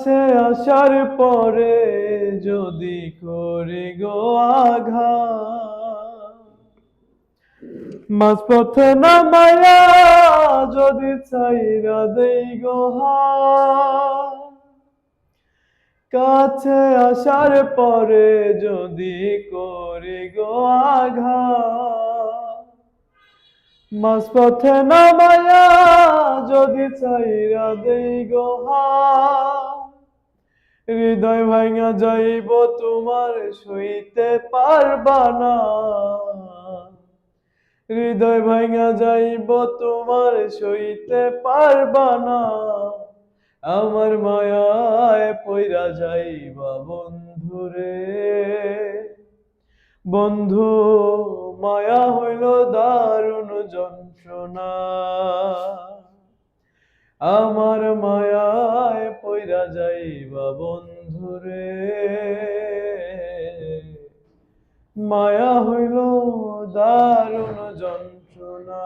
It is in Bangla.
কাছে আসার পরে যদি করে গো আঘাত। মাঝপথে নামায়া যদি চাইরা দেই গোহা কাছে আসার পরে যদি করি গো আঘাত। মাঝপথে নামায়া যদি চাইরা দেই গো হাত। হৃদয় ভাঙা যাইব, তোমার সইতে পারবা না। হৃদয় ভাঙা যাইব, তোমার সইতে পারবা না। আমার মায়ায় পইরা যাইবা বন্ধুরে। বন্ধু, মায়া হইল দারুণ যন্ত্রণা। আমার মায়ায় পইরা যাইবা বন্ধুরে মায়া হইল দারুণ যন্ত্রণা।